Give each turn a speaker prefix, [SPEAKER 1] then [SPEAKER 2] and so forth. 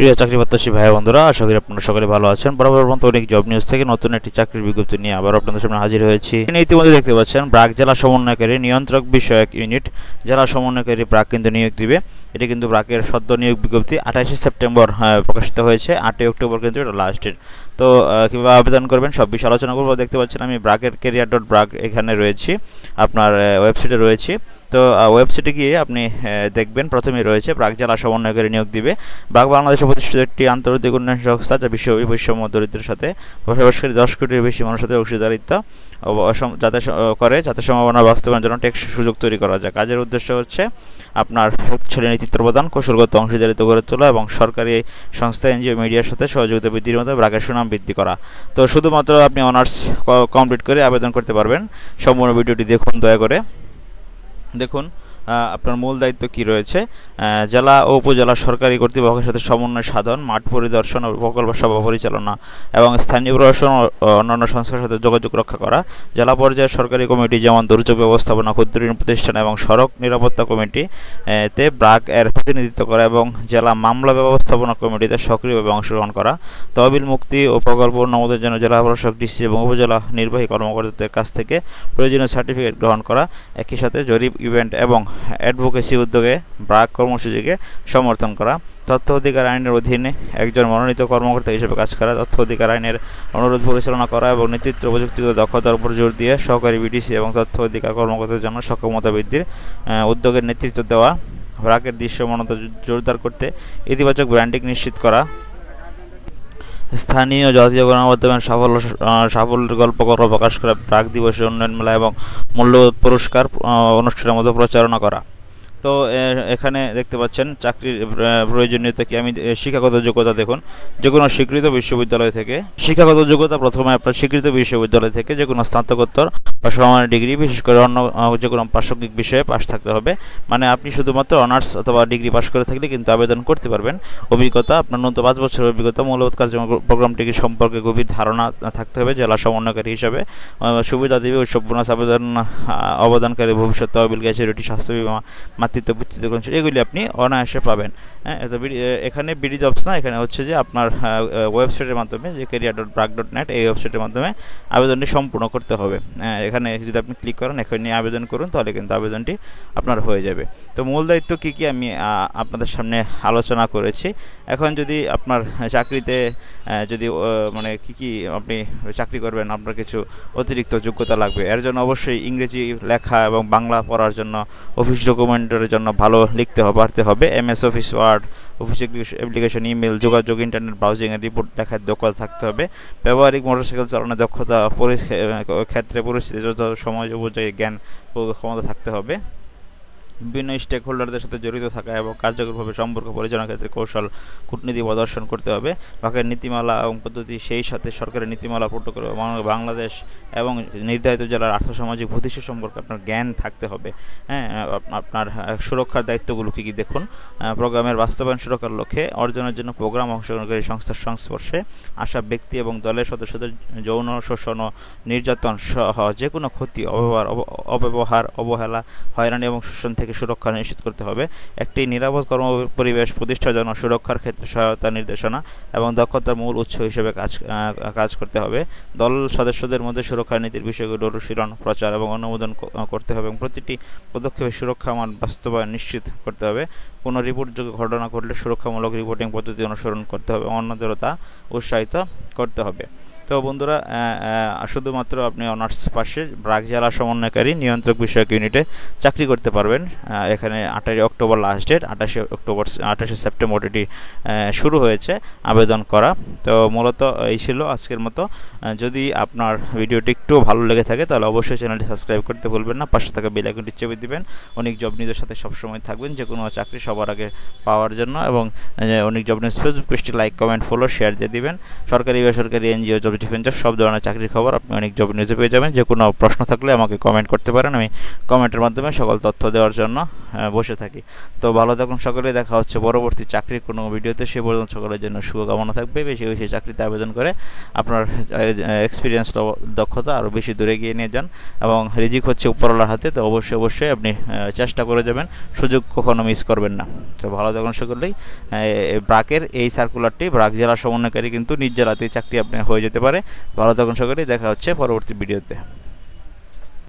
[SPEAKER 1] প্রিয় চাকরি প্রত্যাশী ভাই বন্ধুরা আশা করি আপনারা সকলে ভালো আছেন। বরাবর মতো অনেক জব নিউজ থেকে নতুন একটি চাকরির বিজ্ঞপ্তি নিয়ে আবার আপনাদের সামনে হাজির হয়েছি। ইতিমধ্যে দেখতে পাচ্ছেন ব্রাক জেলা সমন্বয়কারী নিয়ন্ত্রক বিষয়ক ইউনিট জেলা সমন্বয়কারী ব্রাক কিন্তু নিয়োগ দিবে। এটি কিন্তু ব্রাকের সদ্য নিয়োগ বিজ্ঞপ্তি আঠাশে সেপ্টেম্বর আহ, প্রকাশিত হয়েছে আটই অক্টোবর কিন্তু এটা লাস্ট ডেট তো কীভাবে আবেদন করবেন সব বিষয়ে আলোচনা করব। দেখতে পাচ্ছেন আমি ব্রাকের কেরিয়ার ডট ব্রাক এখানে রয়েছি, আপনার ওয়েবসাইটে রয়েছি। তো ওয়েবসাইটে গিয়ে আপনি দেখবেন প্রথমেই রয়েছে ব্রাক জেলা সমন্বয়কারী নিয়োগ দিবে। ব্রাক বাংলাদেশে প্রতিষ্ঠিত একটি আন্তর্জাতিক উন্নয়ন সংস্থা যা বিশ্ব বৈষম্য দরিদ্রের সাথে বসবাসকারী দশ কোটির বেশি মানুষের সাথে অংশীদারিত্ব যাতে করে, যাতে সম্ভাবনা বাস্তবায়নের জন্য টেকসই সুযোগ তৈরি করা যায়। কাজের উদ্দেশ্য হচ্ছে আপনার শক্তিশালী নেতৃত্ব প্রদান, কৌশলগত অংশীদারিত্ব গড়ে তোলা এবং সরকারি সংস্থা, এনজিও, মিডিয়ার সাথে সহযোগিতা বৃদ্ধির মধ্যে ব্রাকের সুনাম বৃদ্ধি করা। তো শুধুমাত্র আপনি অনার্স কমপ্লিট করে আবেদন করতে পারবেন। সম্পূর্ণ ভিডিওটি দেখুন, দয়া করে। দেখুন আপনার মূল দায়িত্ব কি রয়েছে? জেলা ও উপজেলা সরকারি কর্তৃপক্ষের সাথে সমন্বয় সাধন, মাঠ পরিদর্শন ও প্রকল্প সভা পরিচালনা এবং স্থানীয় প্রশাসন ও অন্যান্য সংস্থার সাথে যোগাযোগ রক্ষা করা। জেলা পর্যায়ের সরকারি কমিটি যেমন দুর্যোগ ব্যবস্থাপনা ক্ষুদ্র ঋণ প্রতিষ্ঠান এবং সড়ক নিরাপত্তা কমিটি তে ব্রাক এর প্রতিনিধিত্ব করা এবং জেলা মামলা ব্যবস্থাপনা কমিটিতে সক্রিয়ভাবে অংশগ্রহণ করা। তহবিল মুক্তি ও প্রকল্প অনুমোদনের জন্য জেলা প্রশাসক, ডিসি এবং উপজেলা নির্বাহী কর্মকর্তাদের কাছ থেকে প্রয়োজনীয় সার্টিফিকেট গ্রহণ করা। একই সাথে জরিপ, ইভেন্ট এবং অ্যাডভোকেসি উদ্যোগে ব্রাক কর্মসূচিকে সমর্থন করা, তথ্য অধিকার আইনের অধীনে একজন মনোনীত কর্মকর্তা হিসেবে কাজ করা, তথ্য অধিকার আইনের অনুরোধ পরিচালনা করা এবং নেতৃত্ব প্রযুক্তিগত দক্ষতার উপর জোর দিয়ে সহকারী বিডিসি এবং তথ্য অধিকার কর্মকর্তাদের জন্য সক্ষমতা বৃদ্ধির উদ্যোগের নেতৃত্ব দেওয়া ব্রাকের দৃশ্যমানতা জোরদার করতে ইতিবাচক ব্র্যান্ডিং নিশ্চিত করা স্থানীয় জাতীয় গণমাধ্যমের সাফল্য সাফল্যের গল্প করা প্রকাশ করা প্রাক দিবসের উন্নয়ন মেলা এবং মূল্যবোধ পুরস্কার অনুষ্ঠানের মতো প্রচারণা করা। তো এখানে দেখতে পাচ্ছেন, চাকরির প্রয়োজনীয়তা কি? আমি শিক্ষাগত যোগ্যতা দেখুন। যে কোনো স্বীকৃত বিশ্ববিদ্যালয় থেকে, শিক্ষাগত যোগ্যতা প্রথমে আপনার স্বীকৃত বিশ্ববিদ্যালয় থেকে যে কোনো স্নাতকোত্তর বা সমানের ডিগ্রি, বিশেষ করে অন্য যে কোনো প্রাসঙ্গিক বিষয়ে পাশ থাকতে হবে। মানে আপনি শুধুমাত্র অনার্স অথবা ডিগ্রি পাশ করে থাকলে কিন্তু আবেদন করতে পারবেন। অভিজ্ঞতা, আপনার ন্যূনতম পাঁচ বছরের অভিজ্ঞতা মূলবোধ কার্যক্রম, প্রোগ্রামটিকে সম্পর্কে গভীর ধারণা থাকতে হবে, জেলা সমন্বয়কারী হিসাবে। সুবিধা দেবে উৎসব বোনাস আবেদন অবদানকারী ভবিষ্যৎ তহবিল গ্যাসুরিটি স্বাস্থ্য বিমা মাতৃত্ব কর্মসূচি এগুলি আপনি অনায়াসে পাবেন। হ্যাঁ এখানে বিডি জবস না এখানে হচ্ছে যে আপনার ওয়েবসাইটের মাধ্যমে যে career dot BRAC dot net এই ওয়েবসাইটের মাধ্যমে আবেদনটি সম্পূর্ণ করতে হবে। হ্যাঁ, এখানে যদি আপনি ক্লিক করেন এখানে নিয়ে আবেদন করুন তাহলে কিন্তু আবেদনটি আপনার হয়ে যাবে। তো মূল দায়িত্ব কী কী আমি আপনাদের সামনে আলোচনা করেছি। এখন যদি আপনার চাকরিতে যদি মানে কি কি আপনি চাকরি করবেন আপনার কিছু অতিরিক্ত যোগ্যতা লাগবে। এর জন্য অবশ্যই ইংরেজি লেখা এবং বাংলা পড়ার জন্য অফিস ডকুমেন্টের জন্য ভালো লিখতে হবে, পারতে হবে। MS office word office application email যোগাযোগ ইন্টারনেট ব্রাউজিংয়ের রিপোর্ট দেখার দক্ষতা থাকতে হবে। ব্যবহারিক মোটরসাইকেল চালানোর দক্ষতা ক্ষেত্রে পরিস্থিতি সময়, উপযোগী জ্ঞান ক্ষমতা থাকতে হবে। বিভিন্ন স্টেক হোল্ডারদের সাথে জড়িত থাকা এবং কার্যকরভাবে সম্পর্ক পরিচালনার ক্ষেত্রে কৌশল, কূটনীতি প্রদর্শন করতে হবে। বাকি নীতিমালা এবং পদ্ধতি সেই সাথে সরকারের নীতিমালা প্রোটোকল বাংলাদেশ এবং নির্ধারিত জেলার আর্থসামাজিক প্রতিষ্ঠা সম্পর্কে আপনার জ্ঞান থাকতে হবে। হ্যাঁ আপনার সুরক্ষার দায়িত্বগুলো কী কী দেখুন? প্রোগ্রামের বাস্তবায়ন সুরক্ষার লক্ষ্যে অর্জনের জন্য প্রোগ্রাম অংশগ্রহণকারী সংস্থার সংস্পর্শে আসা ব্যক্তি এবং দলের সদস্যদের যৌন শোষণ ও নির্যাতন সহ যে কোনো ক্ষতি অব্যবহার, অবহেলা, হয়রানি এবং শোষণ থেকে সুরক্ষা নিশ্চিত করতে হবে। একটি নিরাপদ কর্ম পরিবেশ প্রতিষ্ঠার জন্য সুরক্ষার ক্ষেত্রে সহায়তা নির্দেশনা এবং দক্ষতার মূল উৎস হিসেবে কাজ কাজ করতে হবে। দল সদস্যদের মধ্যে সুরক্ষা নীতির বিষয়গুলো অনুশীলন, প্রচার এবং অনুমোদন করতে হবে এবং প্রতিটি পদক্ষেপে সুরক্ষা মান বাস্তবায়ন নিশ্চিত করতে হবে। কোনো রিপোর্টযোগ্য ঘটনা ঘটলে সুরক্ষামূলক রিপোর্টিং পদ্ধতি অনুসরণ করতে হবে অন্যদেরও তা উৎসাহিত করতে হবে। তো বন্ধুরা শুধুমাত্র আপনি অনার্স পাশে ব্রাক জেলা সমন্বয়কারী নিয়ন্ত্রক বিষয়ক ইউনিটে চাকরি করতে পারবেন। এখানে আঠাশে অক্টোবর লাস্ট ডেট আঠাশে অক্টোবর, আঠাশে সেপ্টেম্বর এটি শুরু হয়েছে আবেদন করা। তো মূলত এই ছিল আজকের মতো। যদি আপনার ভিডিওটি একটু ভালো লেগে থাকে, তাহলে অবশ্যই চ্যানেলটি সাবস্ক্রাইব করতে ভুলবেন না। পাশে থাকা বেল আইকনটি চেপে দিবেন। অনেক জব নিউজের সাথে সবসময় থাকবেন। যে কোনো চাকরি সবার আগে পাওয়ার জন্য এবং অনেক জব নিউজ ফেসবুক পেজটি লাইক কমেন্ট ফলো শেয়ার দিয়ে দিবেন। সরকারি, বেসরকারি, এনজিও জব ডিফেন্স জব সব ধরনের চাকরির খবর আপনি অনেক জব নিউজে পেয়ে যাবেন। যে কোনো প্রশ্ন থাকলে আমাকে কমেন্ট করতে পারেন, আমি কমেন্টের মাধ্যমে সকল তথ্য দেওয়ার জন্য বসে থাকি। তো ভালো থাকুন সকলে দেখা হচ্ছে পরবর্তী চাকরির কোনো ভিডিওতে সে পর্যন্ত সকলের জন্য শুভকামনা থাকবে। বেশি বেশি চাকরিতে আবেদন করে আপনার এক্সপিরিয়েন্স দক্ষতা আরও বেশি দূরে গিয়ে নিয়ে যান এবং রিজিক হচ্ছে উপরওয়ালার হাতে। তো অবশ্যই অবশ্যই আপনি চেষ্টা করে যাবেন, সুযোগ কখনো মিস করবেন না। তো ভালো থাকুন সকলেই। ব্রাকের এই সার্কুলারটি ব্রাক জেলা সমন্বয়কারী কিন্তু নিজ জেলাতেই চাকরি আপনি হয়ে যেতে পারে। ভালো থাকুন সকলেই দেখা হচ্ছে পরবর্তী ভিডিওতে।